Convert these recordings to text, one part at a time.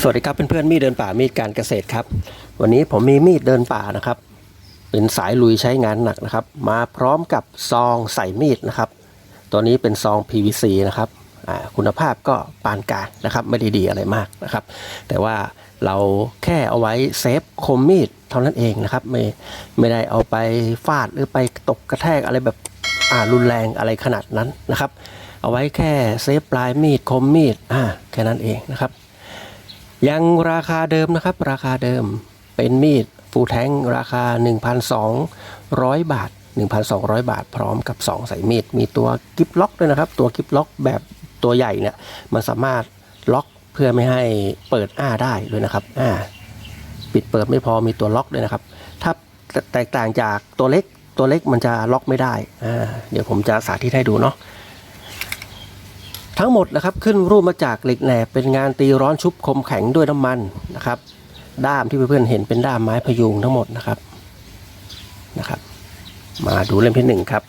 สวัสดีครับเพื่อนๆมีดเดินป่ามีดการเกษตรครับ วันนี้ผมมีมีดเดินป่านะครับ เป็นสายลุยใช้งานหนักนะครับ มาพร้อมกับซองใส่มีดนะครับ ตัวนี้เป็นซอง PVC นะครับคุณภาพก็ปานกลางนะครับไม่ได้ดีอะไรมากนะครับ แต่ว่าเราแค่เอาไว้เซฟคมมีดเท่านั้นเองนะครับ ไม่ไม่ได้เอาไปฟาดหรือไปตกกระแทกอะไรแบบอ่ารุนแรงอะไรขนาดนั้นนะครับ เอาไว้แค่เซฟปลายมีดคมมีดอ่าแค่นั้นเองนะครับ ยังราคาเดิมนะครับ ราคาเดิมเป็นมีดฟูแทงราคา 1,200 บาท 1,200 บาท พร้อมกับ2ใส่มีด มีตัวกิฟล็อกด้วยนะครับ ตัวกิฟล็อกแบบตัวใหญ่เนี่ยมันสามารถล็อกเพื่อไม่ให้เปิดอ้าได้ด้วยนะครับอ่าปิดเปิดไม่พอมีตัวล็อกด้วยนะครับ ถ้าแตกต่างจากตัวเล็กตัวเล็กมันจะล็อกไม่ได้อ่าเดี๋ยวผมจะสาธิตให้ดูเนาะ ทั้งหมดนะครับขึ้นรูปมาจากเหล็กแหลบเป็นงานตีร้อนชุบคมแข็งด้วยน้ำมันนะครับ ด้ามที่เพื่อนๆเห็นเป็นด้ามไม้พยุงทั้งหมดนะครับนะครับ มาดูเล่มที่หนึ่งครับ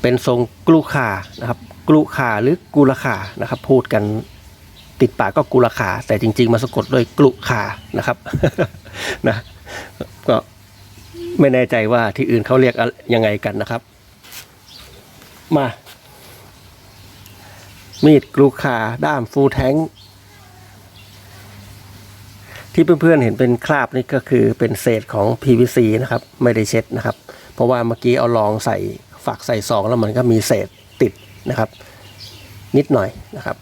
เป็นทรงกลูขานะครับกลูขาหรือกุลขานะครับ พูดกันติดปากก็กุลขา แต่จริง ๆ มาสะกดด้วยกลุขานะครับนะก็ไม่แน่ใจว่าที่อื่นเขาเรียกยังไงกันนะครับ มา มีดกลูคาด้ามฟูแทงที่เพื่อนๆเห็นเป็นคราบนี่ก็คือเป็นเศษของ PVC นะครับ ไม่ได้เช็ดนะครับ เพราะว่าเมื่อกี้เอาลองใส่ฝักใส่ซองแล้วมันก็มีเศษติดนะครับ นิดหน่อยนะครับ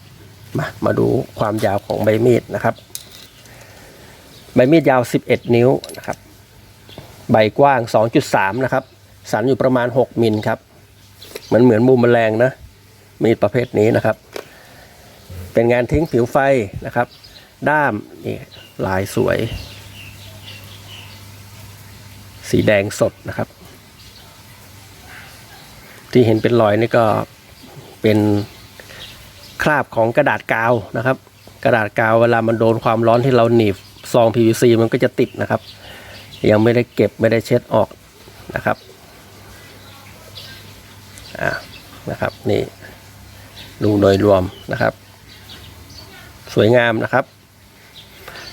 มามาดูความยาวของใบมีดนะครับ ใบมีดยาว 11 นิ้วนะครับ ใบกว้าง 2.3 นะครับ สันอยู่ประมาณ 6 มิลครับ เหมือนเหมือนมุมแมลงนะ มีดประเภทนี้นะครับ เป็นงานทิ้งผิวไฟนะครับ ด้ามนี่ลายสวย สีแดงสดนะครับ ที่เห็นเป็นรอยนี่ก็เป็นคราบของกระดาษกาวนะครับ กระดาษกาวเวลามันโดนความร้อนที่เราหนีบซอง PVC มันก็จะติดนะครับ ยังไม่ได้เก็บไม่ได้เช็ดออกนะครับ อ่า นะครับ นี่ ดูโดยรวมนะครับ สวยงามนะครับ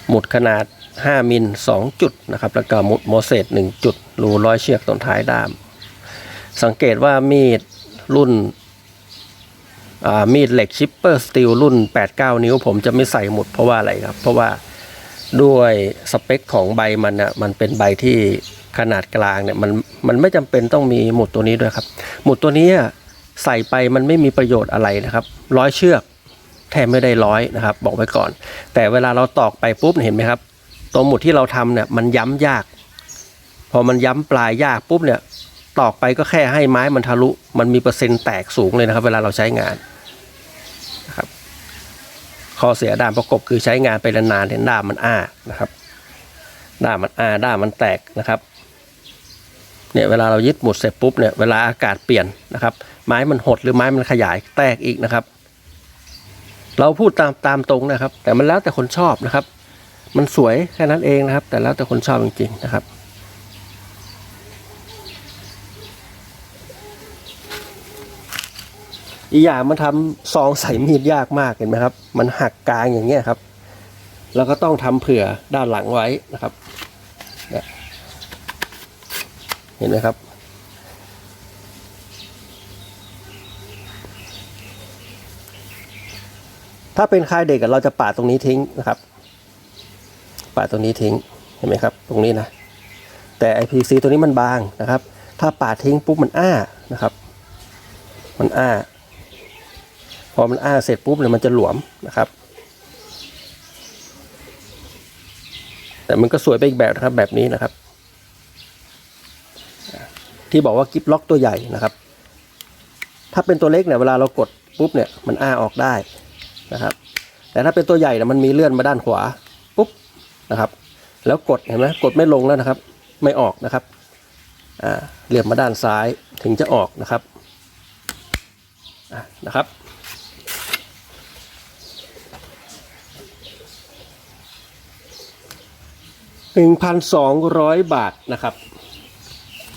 หมุดขนาด 5มิล2จุดนะครับ แล้วก็หมุดโมเสส1จุด รูร้อยเชือกตรงท้ายด้าม สังเกตว่ามีดรุ่นมีดเหล็กชิปเปอร์สตีลรุ่น 8-9 นิ้ว ผมจะไม่ใส่หมุดเพราะว่าอะไรครับ เพราะว่าด้วยสเปคของใบมันนะมันเป็นใบที่ขนาดกลางเนี่ยมันมันไม่จำเป็นต้องมีหมุดตัวนี้ด้วยครับ หมุดตัวนี้ ใส่ไปมันไม่มีประโยชน์อะไรนะครับ ร้อยเชือกแทบไม่ได้ร้อยนะครับ บอกไว้ก่อน แต่เวลาเราตอกไปปุ๊บเห็นไหมครับตัวหมุดที่เราทำเนี่ยมันย้ำยาก พอมันย้ำปลายยากปุ๊บเนี่ยตอกไปก็แค่ให้ไม้มันทะลุ มันมีเปอร์เซ็นต์แตกสูงเลยนะครับ เวลาเราใช้งานนะครับข้อเสียด้ามประกบคือใช้งานไปนานๆเห็นด้ามมันอ้านะครับด้ามมันอ้าด้ามมันแตกนะครับเนี่ยเวลาเรายึดหมุดเสร็จปุ๊บเนี่ยเวลาอากาศเปลี่ยนนะครับ ไม้มันหดหรือไม้มันขยายแตกอีกนะครับ เราพูดตามตามตรงนะครับ แต่มันแล้วแต่คนชอบนะครับ มันสวยแค่นั้นเองนะครับ แต่แล้วแต่คนชอบจริงๆนะครับอีกอย่างมันทำซองใส่มีดยากมากเห็นไหมครับ มันหักกลางอย่างเงี้ยครับ แล้วก็ต้องทำเผื่อด้านหลังไว้นะครับ เห็นไหมครับ ถ้าเป็นคายเด็กเราจะปาดตรงนี้ทิ้งนะครับ ปาดตรงนี้ทิ้งเห็นไหมครับ ตรงนี้นะ แต่ IPC ตัวนี้มันบางนะครับ ถ้าปาดทิ้งปุ๊บมันอ้านะครับ มันอ้า พอมันอ้าเสร็จปุ๊บเนี่ยมันจะหลวมนะครับ แต่มันก็สวยไปอีกแบบนะครับแบบนี้นะครับ ที่บอกว่ากิฟล็อกตัวใหญ่นะครับ ถ้าเป็นตัวเล็กเนี่ยเวลาเรากดปุ๊บเนี่ยมันอ้าออกได้ นะครับ แต่ถ้าเป็นตัวใหญ่เนี่ยมันมีเลื่อนมาด้านขวาปุ๊บนะครับ แล้วกดเห็นไหมกดไม่ลงแล้วนะครับ ไม่ออกนะครับอ่าเลื่อนมาด้านซ้ายถึงจะออกนะครับนะครับ1,200บาทนะครับ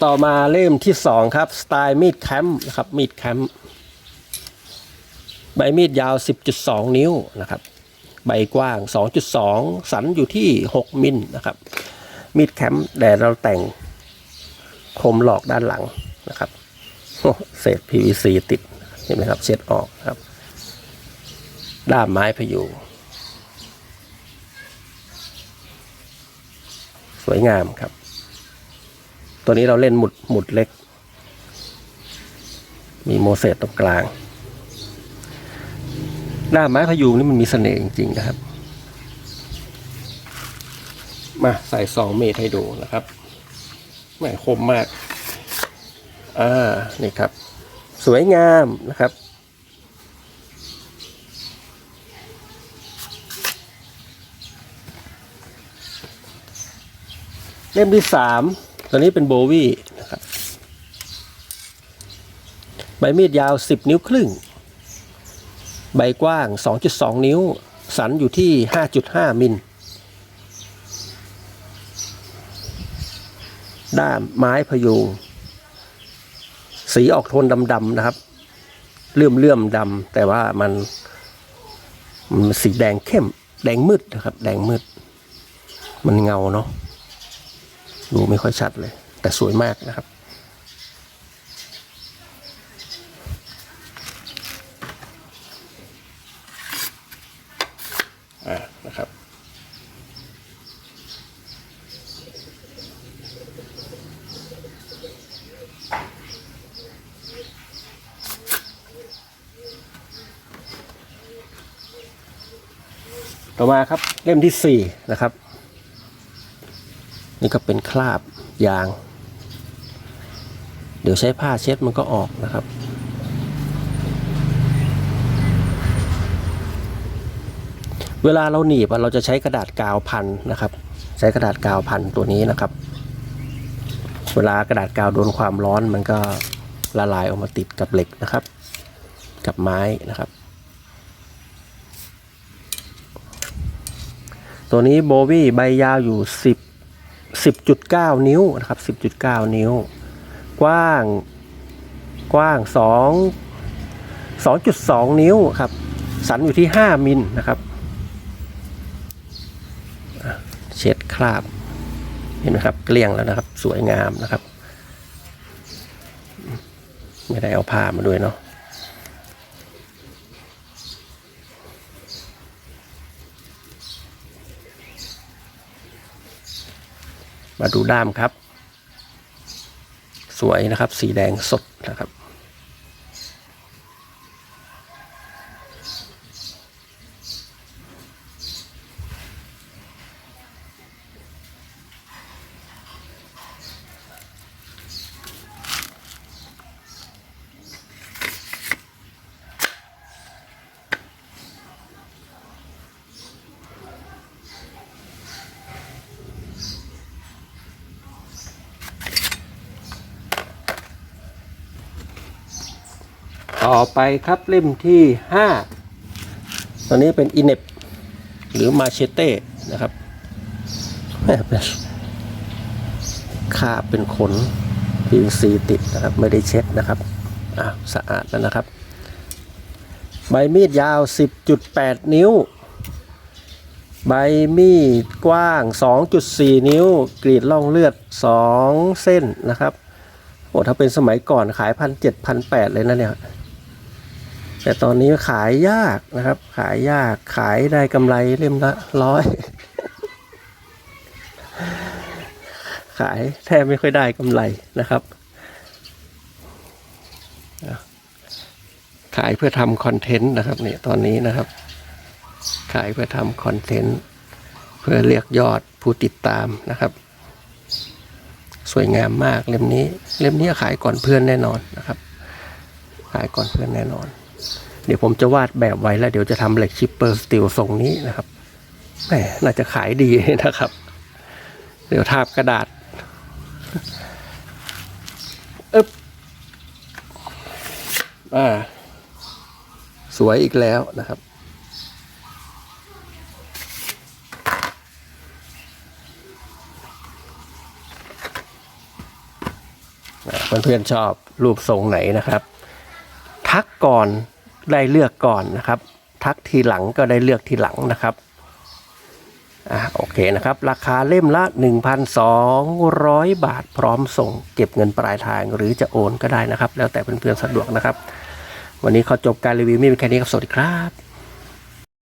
ต่อมาเล่มที่สองครับ สไตล์มีดแคมป์นะครับมีดแคมป์ ใบมีดยาว 10.2 นิ้วนะครับ ใบกว้าง 2.2 สันอยู่ที่ 6 มิลนะครับ มีดแคมป์แต่เราแต่งคมหลอกด้านหลังนะครับเศษ PVC ติดเห็นไหมครับ เช็ดออกครับ ด้ามไม้พยุงสวยงามครับ ตัวนี้เราเล่นหมุดหมุดเล็ก มีโมเสสตรงกลาง ด้ามไม้พยุงนี่มันมีเสน่ห์จริงๆนะครับ มาใส่สองเมตรให้ดูนะครับแหมคมมากอ่านี่ครับ สวยงามนะครับเล่มที่สามตัวนี้เป็นโบวี่นะครับ ใบมีดยาว10นิ้วครึ่ง ใบกว้าง 2.2 นิ้ว สันอยู่ที่ 5.5 มิล ด้ามไม้พยุง สีออกโทนดำๆนะครับ เลื่อมเลื่อมๆดำแต่ว่ามันมันสีแดงเข้ม แดงมืดนะครับ แดงมืด มันเงาเนาะ ดูไม่ค่อยชัดเลย แต่สวยมากนะครับ อ่านะครับต่อมาครับเล่มที่สี่นะครับ นี่ก็เป็นคราบยาง เดี๋ยวใช้ผ้าเช็ดมันก็ออกนะครับ เวลาเราหนีบเราจะใช้กระดาษกาวพันนะครับ ใช้กระดาษกาวพันตัวนี้นะครับ เวลากระดาษกาวโดนความร้อนมันก็ละลายออกมาติดกับเหล็กนะครับ กับไม้นะครับ ตัวนี้โบวี่ใบยาวอยู่ 10 10.9 นิ้วนะครับ 10.9 นิ้ว กว้างกว้าง 2 2.2 นิ้วครับ สันอยู่ที่ 5 มิลนะครับอะเช็ด คราบ เห็นไหมครับ เกลี้ยงแล้วนะครับ สวยงามนะครับ ไม่ได้เอาผ้ามาด้วยเนาะมาดูด้ามครับ สวยนะครับ สีแดงสดนะครับ ต่อไปครับเล่มที่ห้าตัวนี้เป็นอินเนปหรือมาเชเต้นะครับแม่เป็นคาบเป็นขน PVC ติดนะครับ ไม่ได้เช็ดนะครับอะสะอาดแล้วนะครับ ใบมีดยาว 10.8 นิ้ว ใบมีดกว้าง 2.4 นิ้ว กรีดล่องเลือด 2 เส้นนะครับโอ้ถ้าเป็นสมัยก่อนขายพันเจ็ดพันแปดเลยนะเนี่ย แต่ตอนนี้ขายยากนะครับ ขายยากขายได้กำไรเล่มละร้อยขายแทบไม่ค่อยได้กำไรนะครับ ขายเพื่อทำคอนเทนต์นะครับเนี่ยตอนนี้นะครับ ขายเพื่อทำคอนเทนต์เพื่อเรียกยอดผู้ติดตามนะครับ สวยงามมากเล่มนี้ เล่มนี้ขายก่อนเพื่อนแน่นอนนะครับ ขายก่อนเพื่อนแน่นอน เดี๋ยวผมจะวาดแบบไว้แล้วเดี๋ยวจะทำเหล็กชิปเปอร์สตีลทรงนี้นะครับแหมน่าจะขายดีนะครับ เดี๋ยวทาบกระดาษอึ๊บอ่า สวยอีกแล้วนะครับเพื่อนๆชอบรูปทรงไหนนะครับ ทักก่อน ได้เลือกก่อนนะครับ ทักทีหลังก็ได้เลือกทีหลังนะครับอ่าโอเคนะครับ ราคาเล่มละ 1,200 บาทพร้อมส่ง เก็บเงินปลายทางหรือจะโอนก็ได้นะครับ แล้วแต่เพื่อนๆสะดวกนะครับ วันนี้ขอจบการรีวิวไม่มีแค่นี้ครับสวัสดีครับ